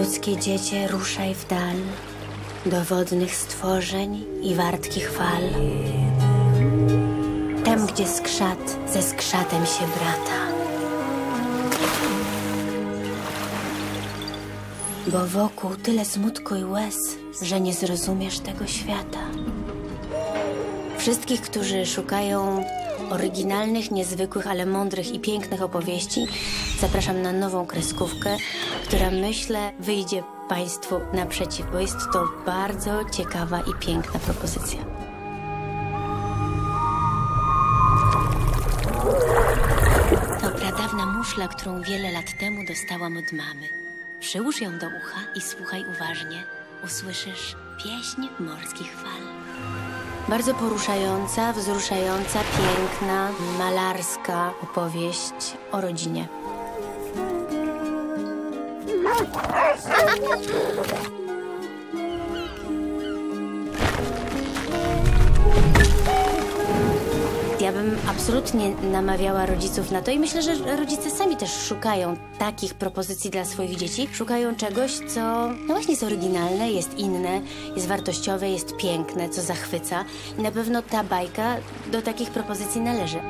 Ludzkie dziecię, ruszaj w dal do wodnych stworzeń i wartkich fal. Tam, gdzie skrzat ze skrzatem się brata. Bo wokół tyle smutku i łez, że nie zrozumiesz tego świata. Wszystkich, którzy szukają oryginalnych, niezwykłych, ale mądrych i pięknych opowieści, zapraszam na nową kreskówkę, która myślę wyjdzie Państwu naprzeciw, bo jest to bardzo ciekawa i piękna propozycja. To pradawna muszla, którą wiele lat temu dostałam od mamy. Przyłóż ją do ucha i słuchaj uważnie. Usłyszysz pieśń morskich fal. Bardzo poruszająca, wzruszająca, piękna, malarska opowieść o rodzinie. Ja bym absolutnie namawiała rodziców na to i myślę, że rodzice sami też szukają takich propozycji dla swoich dzieci. Szukają czegoś, co no właśnie jest oryginalne, jest inne, jest wartościowe, jest piękne, co zachwyca. I na pewno ta bajka do takich propozycji należy.